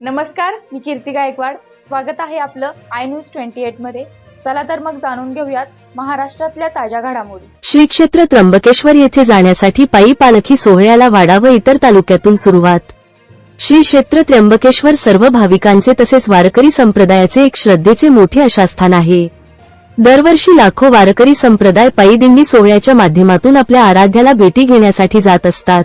नमस्कार मी कीर्ती गायकवाड. स्वागत आहे आपलं आय न्यूज ट्वेंटी एटमध्ये. चला तर मग जाणून घेऊयात महाराष्ट्रातल्या ताज्या घडामोडी. श्री क्षेत्र त्र्यंबकेश्वर येथे जाण्यासाठी पायी पालखी सोहळ्याला वाडा व इतर तालुक्यातून सुरुवात. श्री क्षेत्र त्र्यंबकेश्वर सर्व भाविकांचे तसेच वारकरी संप्रदायाचे एक श्रद्धेचे मोठे आशास्थान आहे. दरवर्षी लाखो वारकरी संप्रदाय पायी दिंडी सोहळ्याच्या माध्यमातून आपल्या आराध्याला भेटी घेण्यासाठी जात असतात.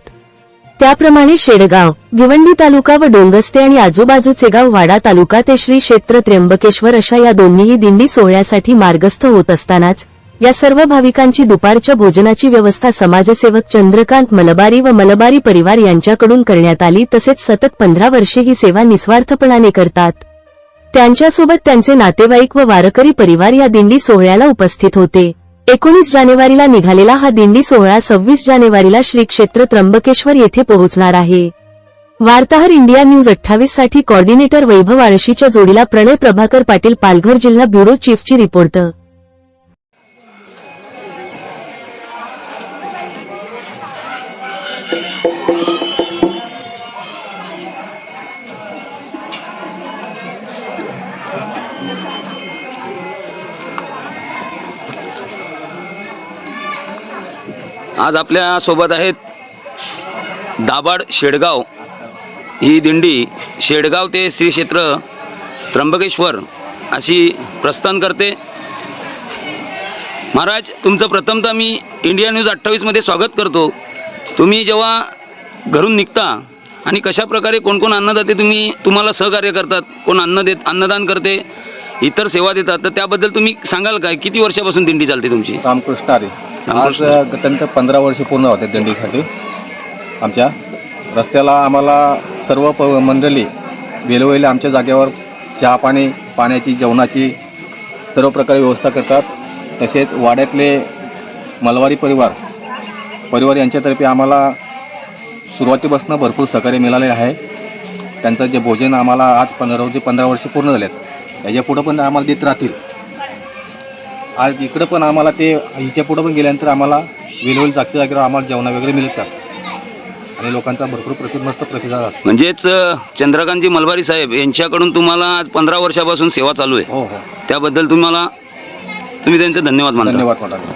त्याप्रमाणे शेडगाव भिवंडी तालुका व डोंगस्ते आणि आजूबाजूचे गाव वाडा तालुका ते श्री क्षेत्र त्र्यंबकेश्वर अशा या दोन्हीही दिंडी सोहळ्यासाठी मार्गस्थ होत असतानाच या सर्व भाविकांची दुपारच्या भोजनाची व्यवस्था समाजसेवक चंद्रकांत मलबारी व मलबारी परिवार यांच्याकडून करण्यात आली तसेच सतत पंधरा वर्षे ही सेवा निस्वार्थपणाने करतात. त्यांच्यासोबत त्यांचे नातेवाईक व वारकरी परिवार या दिंडी सोहळ्याला उपस्थित होते. एकोणीस जानेवारीला निघालेला हा दिंडी सोहळा सव्वीस जानेवारीला श्री क्षेत्र त्र्यंबकेश्वर येथे पोहोचणार आहे. वार्ताहर इंडिया न्यूज अठ्ठावीससाठी कॉर्डिनेटर वैभव आळशीच्या जोडीला प्रणय प्रभाकर पाटील पालघर जिल्हा ब्युरो चीफची रिपोर्ट. आज आपल्यासोबत आहेत दाभाड शेडगाव. ही दिंडी शेडगाव ते श्री क्षेत्र त्र्यंबकेश्वर अशी प्रस्थान करते. महाराज तुमचं प्रथमतः मी इंडिया न्यूज अठ्ठावीसमध्ये स्वागत करतो. तुम्ही जेव्हा घरून निघता आणि कशा प्रकारे कोण कोण अन्नदाते तुम्ही तुम्हाला सहकार्य करतात कोण अन्न देत अन्नदान करते इतर सेवा देतात तर त्याबद्दल तुम्ही सांगाल काय किती वर्षापासून दिंडी चालते तुमची? रामकृष्ण आज रामकृष्ण. पंधरा वर्ष पूर्ण होते दिंडीसाठी. आमच्या रस्त्याला आम्हाला सर्व प मंडळी वेळोवेळी आमच्या जागेवर चहा पाणी पाण्याची जेवणाची सर्व प्रकारे व्यवस्था करतात. तसेच वाड्यातले मलवारी परिवार परिवार यांच्यातर्फे आम्हाला सुरुवातीपासून भरपूर सहकार्य मिळाले आहे. त्यांचं जे भोजन आम्हाला आज पंधरा रोजी पंधरा वर्ष पूर्ण झालेत. याच्या पुढं पण आम्हाला देत राहतील. आज इकडं पण आम्हाला ते हिच्या पुढं पण गेल्यानंतर आम्हाला वेळोवेळी जागच्या जागेवर आम्हाला जेवणा वगैरे मिळतात. आणि लोकांचा भरपूर प्रति मस्त प्रतिसाद असतो. म्हणजेच चंद्रकांतजी मलबारी साहेब यांच्याकडून तुम्हाला आज पंधरा वर्षापासून सेवा चालू आहे. हो हो. त्याबद्दल तुम्हाला तुम्ही त्यांचे धन्यवाद मानता. धन्यवाद मॅडम